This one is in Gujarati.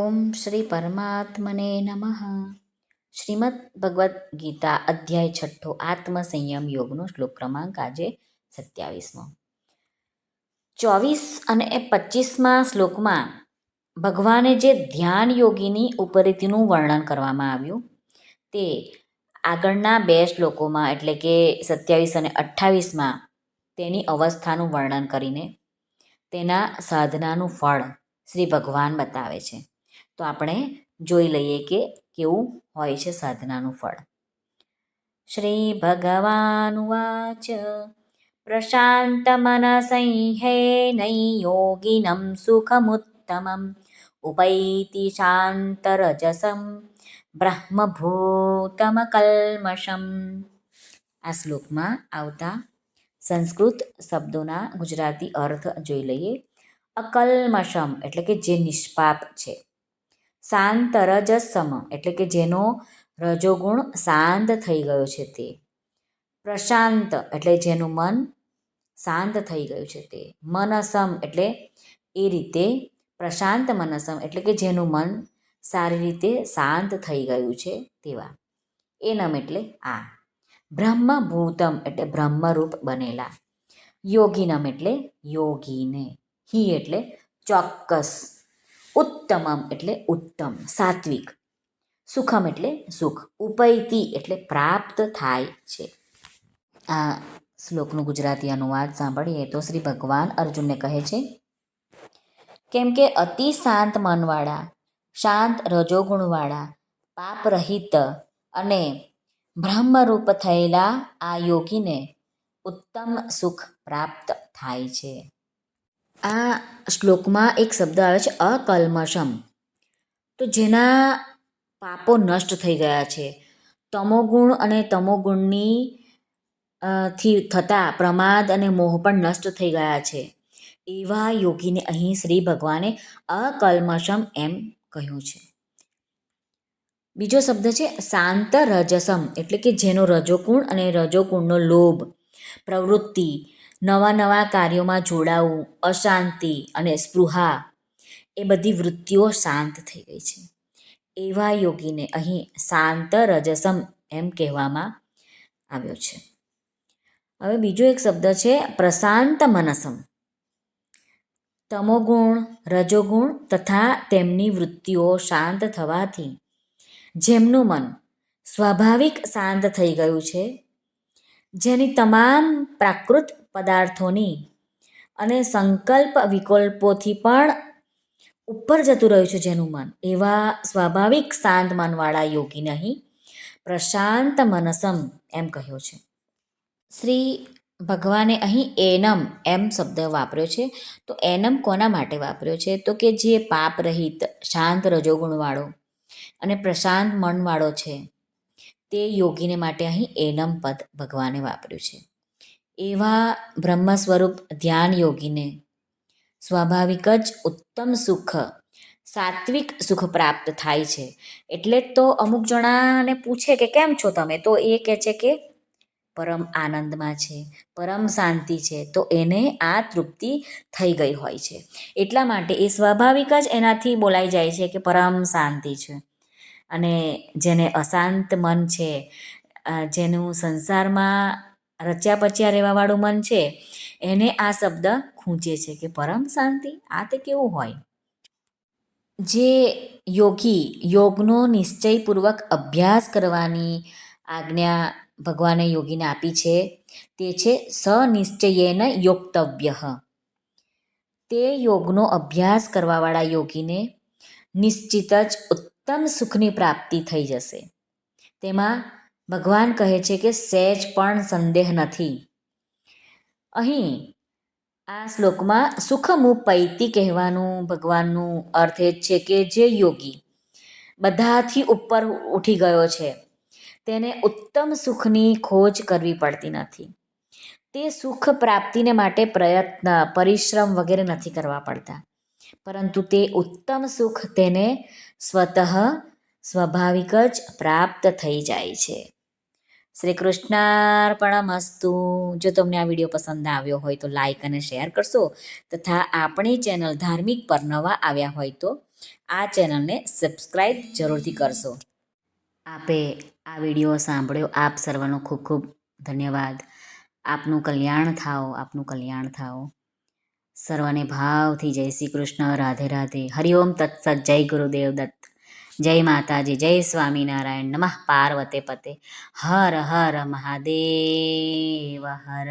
ઓમ શ્રી પરમાત્મને નમઃ શ્રીમદ ભગવદ્ ગીતા અધ્યાય છઠ્ઠો આત્મસંયમ યોગનો શ્લોક ક્રમાંક આજે સત્યાવીસમો। ચોવીસ અને પચીસમાં શ્લોકમાં ભગવાને જે ધ્યાન યોગીની ઉપરીતિનું વર્ણન કરવામાં આવ્યું, તે આગળના બે શ્લોકોમાં એટલે કે સત્યાવીસ અને અઠ્ઠાવીસમાં તેની અવસ્થાનું વર્ણન કરીને તેના સાધનાનું ફળ શ્રી ભગવાન બતાવે છે. તો આપણે જોઈ લઈએ કે કેવું હોય છે સાધનાનું ફળ. શ્રી ભગવાન વાચ, પ્રશાંત મનસંહેનૈ યોગિનમ સુખમુત્તમમ, ઉપૈતિ શાંતરજસમ બ્રહ્મભૂતમકલ્મષમ આ શ્લોકમાં આવતા સંસ્કૃત શબ્દોના ગુજરાતી અર્થ જોઈ લઈએ. અકલ્મષમ એટલે કે જે નિષ્પાપ છે. શાંત રજસમ એટલે કે જેનો રજોગુણ શાંત થઈ ગયો છે તે. પ્રશાંત, એટલે જેનું મન શાંત થઈ ગયું છે તે. મનસમ, એટલે એ રીતે પ્રશાંત મનસમ, એટલે કે જેનું મન સારી રીતે શાંત થઈ ગયું છે તેવા. એનમ, એટલે આ. બ્રહ્મભૂતમ, એટલે બ્રહ્મરૂપ બનેલા. યોગીનમ, એટલે યોગીને. હિ, એટલે ચોક્કસ. ઉત્તમમ એટલે ઉત્તમ, સાત્વિક. સુખમ એટલે સુખ ઉપૈતી એટલે પ્રાપ્ત થાય છે. આ શ્લોકનું ગુજરાતી અનુવાદ સાંભળીએ તો શ્રી ભગવાન અર્જુનને કહે છે, કેમ કે અતિ શાંત મનવાળા, શાંત રજોગુણવાળા, પાપરહિત અને બ્રહ્મરૂપ થયેલા આ યોગીને ઉત્તમ સુખ પ્રાપ્ત થાય છે. આ શ્લોકમાં એક શબ્દ આવે છે, અકલ્મષમ. તો જેના પાપો નષ્ટ થઈ ગયા છે. તમોગુણ અને તમોગુણની થી થતા પ્રમાદ અને મોહ પણ નષ્ટ થઈ ગયા છે. એવા યોગીને અહીં શ્રી ભગવાને અકલ્મષમ એમ કહ્યું છે. બીજો શબ્દ છે, શાંત રજસમ, એટલે કે જેનો રજોગુણ અને રજોગુણનો લોભ, પ્રવૃત્તિ નવા નવા કાર્યોમાં જોડાવું, અશાંતિ અને સ્પૃહા એ બધી વૃત્તિઓ શાંત થઈ ગઈ છે. એવા યોગીને અહીં શાંત રજસમ એમ કહેવામાં આવ્યો છે. હવે બીજો એક શબ્દ છે, પ્રશાંત મનસમ. તમોગુણ, રજોગુણ તથા તેમની વૃત્તિઓ શાંત થવાથી જેમનું મન સ્વાભાવિક શાંત થઈ ગયું છે, જેની તમામ પ્રાકૃત પદાર્થોની અને સંકલ્પ વિકલ્પોથી પણ ઉપર જતું રહ્યું છે જેનું મન. એવા સ્વાભાવિક શાંત મનવાળા યોગીને અહીં પ્રશાંત મનસમ એમ કહ્યો છે. શ્રી ભગવાને અહીં એનમ એમ શબ્દ વાપર્યો છે. તો એનમ કોના માટે વાપર્યો છે? તો કે જે પાપ રહિત, શાંત રજોગુણવાળો અને પ્રશાંત મનવાળો છે, તે યોગીને માટે અહીં એનમ પદ ભગવાને વાપર્યું છે. એવા બ્રહ્મ સ્વરૂપ ધ્યાન યોગીને સ્વાભાવિક જ ઉત્તમ સુખ, સાત્વિક સુખ પ્રાપ્ત થાય છે. એટલે જ તો અમુક જણાને પૂછે કે કેમ છો તમે? તો એ કહે છે કે પરમ આનંદમાં છે, પરમ શાંતિ છે. તો એને આ તૃપ્તિ થઈ ગઈ હોય છે. એટલા માટે એ સ્વાભાવિક જ એનાથી બોલાઈ જાય છે કે પરમ શાંતિ છે. અને જેને અશાંત મન છે જેનું સંસારમાં રચ્યા પચ્યા રહેવાવાળું મન છે, એને આ શબ્દ ખૂંચે છે કે પરમ શાંતિ, આ તે કેવું હોય? જે યોગી યોગનો નિશ્ચયપૂર્વક અભ્યાસ કરવાની આજ્ઞા ભગવાને યોગીને આપી છે, તે છે સનિશ્ચયેન યોક્તવ્ય. તે યોગનો અભ્યાસ કરવાવાળા યોગીને નિશ્ચિત જ ઉત્તમ સુખની પ્રાપ્તિ થઈ જશે. તેમાં ભગવાન કહે છે કે સહેજ પણ સંદેહ નથી. અહીં આ શ્લોકમાં સુખમુપૈતી કહેવાનું ભગવાનનું અર્થ એ છે કે જે યોગી બધાથી ઉપર ઉઠી ગયો છે, તેને ઉત્તમ સુખની ખોજ કરવી પડતી નથી. તે સુખ પ્રાપ્તિને માટે પ્રયત્ન, પરિશ્રમ વગેરે નથી કરવા પડતા. પરંતુ તે ઉત્તમ સુખ તેને સ્વતઃ સ્વાભાવિક જ પ્રાપ્ત થઈ જાય છે. શ્રી કૃષ્ણાર્પણમસ્તુ. જો તમને આ વીડિયો પસંદ આવ્યો હોય તો લાઇક અને શેર કરશો તથા આપણી ચેનલ ધાર્મિક પર નવા આવ્યા હોય તો આ ચેનલને સબસ્ક્રાઈબ જરૂરથી કરશો. આપે આ વીડિયો સાંભળ્યો આપ સર્વનો ખૂબ ખૂબ ધન્યવાદ. આપનું કલ્યાણ થાઓ, આપનું કલ્યાણ થાઓ. સર્વને ભાવથી જય શ્રી કૃષ્ણ. રાધે રાધે. હરિઓમ તત્સત. જય ગુરુદેવ દત્ત. જય માતાજી જય સ્વામિનારાયણ. નમઃ પાર્વતે પતે. હર હર મહાદેવ હર.